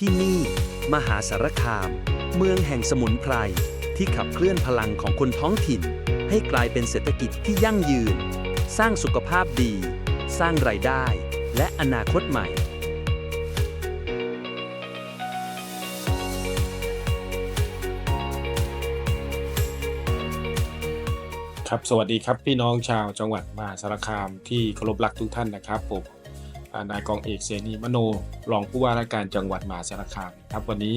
ที่นี่ มหาสารคาม เมืองแห่งสมุนไพร ที่ขับเคลื่อนพลังของคนท้องถิ่น ให้กลายเป็นเศรษฐกิจที่ยั่งยืน สร้างสุขภาพดี สร้างรายได้ และอนาคตใหม่ ครับสวัสดีครับพี่น้องชาวจังหวัดมหาสารคามที่เคารพรักทุกท่านนะครับผม นายกองเอกเสนีมโนรองผู้ว่าราชการจังหวัดมหาสารคามครับวันนี้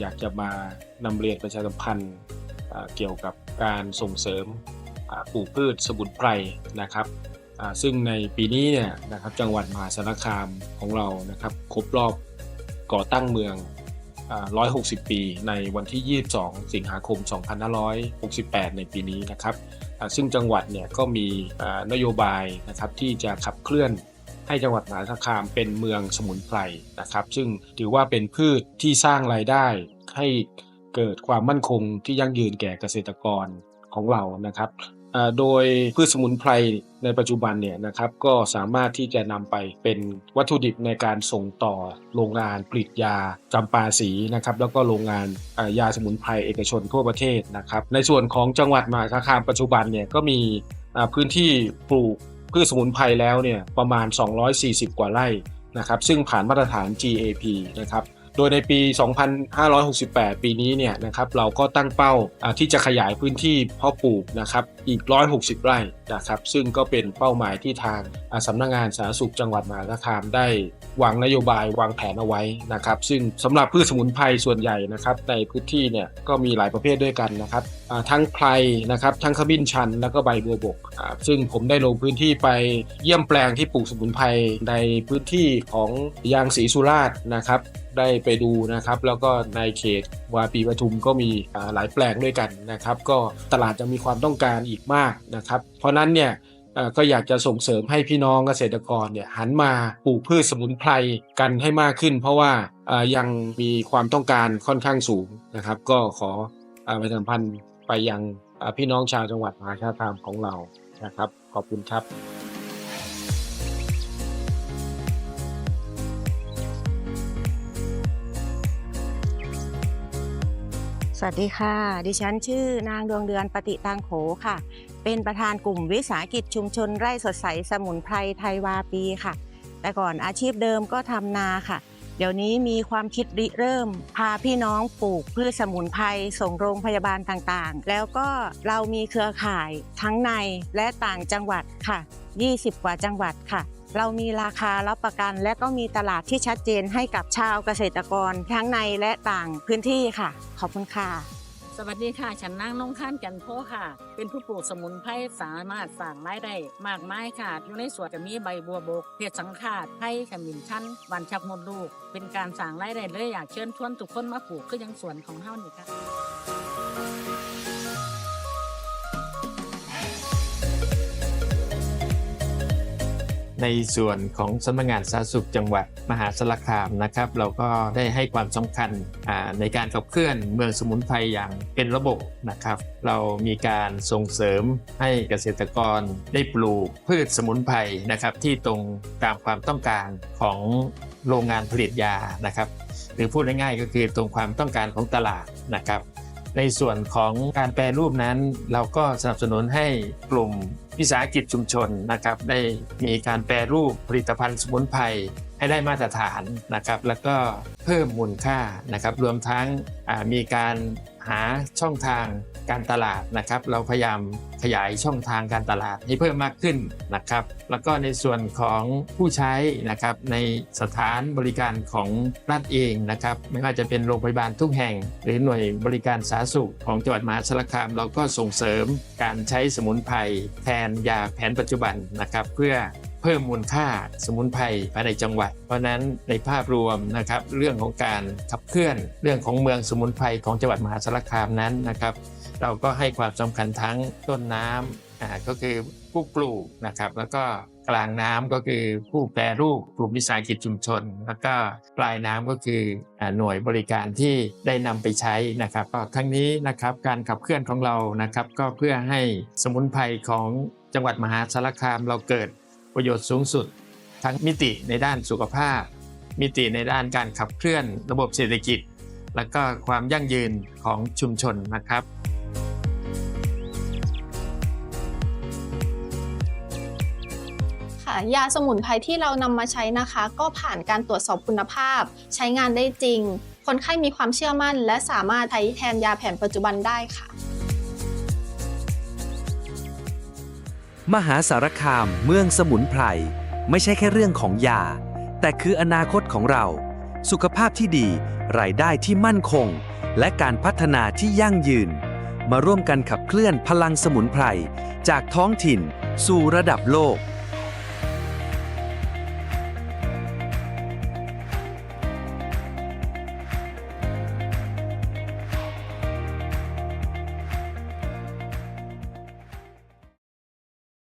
อยากจะมานำเรียนประชาสัมพันธ์เกี่ยวกับการส่งเสริมปลูกพืชสมุนไพรนะครับซึ่งในปีนี้เนี่ยนะครับจังหวัดมหาสารคามของเรานะครับครบรอบก่อตั้งเมืองอ่า160 ปีในวันที่ 22 สิงหาคม 2568 ในปีนี้นะครับซึ่งจังหวัดเนี่ยก็มีนโยบายนะครับที่จะขับเคลื่อน ให้จังหวัดมหาสารคามเป็นเมืองสมุนไพรนะครับ ซึ่งถือว่าเป็นพืชที่สร้างรายได้ให้เกิดความมั่นคงที่ยั่งยืนแก่เกษตรกรของเรานะครับโดยพืชสมุนไพรในปัจจุบันเนี่ยนะครับก็สามารถที่จะนำไปเป็นวัตถุดิบในการส่งต่อโรงงานผลิตยาจำปาสีนะครับแล้วก็โรงงานยาสมุนไพรเอกชนทั่วประเทศนะครับในส่วนของจังหวัดมหาสารคามปัจจุบันเนี่ยก็มีพื้นที่ปลูก พืชสมุนไพรแล้วเนี่ยประมาณ 240 กว่าไร่นะครับซึ่งผ่านมาตรฐาน GAP นะครับ โดยในปี 2568 ปีนี้เนี่ยนะครับเราก็ตั้งเป้าที่จะขยายพื้นที่เพาะปลูกนะครับอีก 160 ไร่นะครับซึ่งก็เป็นเป้าหมายที่ทางสำนักงานสาธารณสุขจังหวัดมหาสารคามได้วางนโยบายวางแผนเอาไว้นะครับซึ่งสำหรับพืชสมุนไพรส่วนใหญ่นะครับในพื้นที่เนี่ยก็มีหลายประเภทด้วยกันนะครับทั้งไพรนะครับทั้งขมิ้นชันแล้วก็ใบบัวบก ซึ่งผมได้ลงพื้นที่ไปเยี่ยมแปลงที่ปลูกสมุนไพรในพื้นที่ของยางศรีสุราษฎร์นะครับ ได้ไปดูนะครับ แล้วก็ในเขตวาปีปทุมก็มีหลายแปลงด้วยกันนะครับ ก็ตลาดจะมีความต้องการอีกมากนะครับ เพราะนั้นเนี่ยก็อยากจะส่งเสริมให้พี่น้องเกษตรกรเนี่ยหันมาปลูกพืชสมุนไพรกันให้มากขึ้น เพราะว่ายังมีความต้องการค่อนข้างสูงนะครับ ก็ขอประชาสัมพันธ์ไปยังพี่น้องชาวจังหวัดมหาสารคามของเรานะครับ ขอบคุณครับ วัสดีค่ะ ดิฉันชื่อนางดวงเดือนปฏิตังโขค่ะ เป็นประธานกลุ่มวิสาหกิจชุมชนไร่สดใสสมุนไพรไทยวาปีค่ะ แต่ก่อนอาชีพเดิมก็ทำนาค่ะ เดี๋ยวนี้มีความคิดริเริ่ม พาพี่น้องปลูกพืชสมุนไพรส่งโรงพยาบาลต่างๆ แล้วก็เรามีเครือข่ายทั้งในและต่างจังหวัดค่ะ 20 กว่าจังหวัดค่ะ เรามีราคารับประกัน และก็มีตลาดที่ชัดเจนให้กับชาวเกษตรกรทั้งในและต่างพื้นที่ค่ะ ขอบคุณค่ะ สวัสดีค่ะ ฉันนางนงข้านกันโพค่ะ เป็นผู้ปลูกสมุนไพรสามารถสั่งรายได้มากมายค่ะ อยู่ในสวนจะมีใบบัวบกเห็ดสังขาดไผ่ขมิ้นชันวันชักมดลูก เป็นการสั่งรายได้เลยอยากเชิญชวนทุกคนมาปลูกคือยังสวนของเฮานี่ค่ะ ในส่วนของสำนักงานสาธารณสุขจังหวัดมหาสารคามนะครับ เราก็ได้ให้ความสำคัญในการขับเคลื่อนเมืองสมุนไพรอย่างเป็นระบบนะครับ เรามีการส่งเสริมให้เกษตรกรได้ปลูกพืชสมุนไพรนะครับ ที่ตรงตามความต้องการของโรงงานผลิตยานะครับ หรือพูดง่ายๆก็คือตรงความต้องการของตลาดนะครับ ในส่วนของการแปรรูปนั้นเราก็สนับสนุนให้กลุ่มวิสาหกิจชุมชนนะครับได้มีการแปรรูปผลิตภัณฑ์สมุนไพร ให้ได้มาตรฐานนะครับ แล้วก็เพิ่มมูลค่านะครับ รวมทั้งมีการหาช่องทางการตลาดนะครับ เราพยายามขยายช่องทางการตลาดให้เพิ่มมากขึ้นนะครับ แล้วก็ในส่วนของผู้ใช้นะครับในสถานบริการของรัฐเองนะครับ ไม่ว่าจะเป็นโรงพยาบาลทุกแห่ง หรือหน่วยบริการสาธารณสุขของจังหวัดมหาสารคาม เราก็ส่งเสริมการใช้สมุนไพรแทนยาแผนปัจจุบันนะครับ เพื่อ พิ่มมูลค่าสมุนไพรภายในจังหวัด เพราะนั้นในภาพรวมนะครับเรื่องของการขับเคลื่อนเรื่องของเมืองสมุนไพรของจังหวัดมหาสารคามนั้นนะครับ เราก็ให้ความสำคัญทั้งต้นน้ำอ่าก็คือผู้ปลูกนะครับ แล้วก็กลางน้ำก็คือผู้แปรรูปกลุ่มวิสาหกิจชุมชน แล้วก็ปลายน้ำก็คืออหน่วยบริการที่ได้นำไปใช้นะครับก็ทั้งนี้นะครับการขับเคลื่อนของเรานะครับ ก็เพื่อให้สมุนไพรของจังหวัดมหาสารคามเราเกิด ประโยชน์สูงสุด ทั้งมิติในด้านสุขภาพ มิติในด้านการขับเคลื่อนระบบเศรษฐกิจ และก็ความยั่งยืนของชุมชนนะครับค่ะยาสมุนไพรที่เรานำมาใช้นะคะ ก็ผ่านการตรวจสอบคุณภาพ ใช้งานได้จริง คนไข้มีความเชื่อมั่น และสามารถใช้แทนยาแผนปัจจุบันได้ค่ะ มหาสารคามเมืองสมุนไพร ไม่ใช่แค่เรื่องของยา แต่คืออนาคตของเรา สุขภาพที่ดี รายได้ที่มั่นคง และการพัฒนาที่ยั่งยืน มาร่วมกันขับเคลื่อนพลังสมุนไพร จากท้องถิ่นสู่ระดับโลก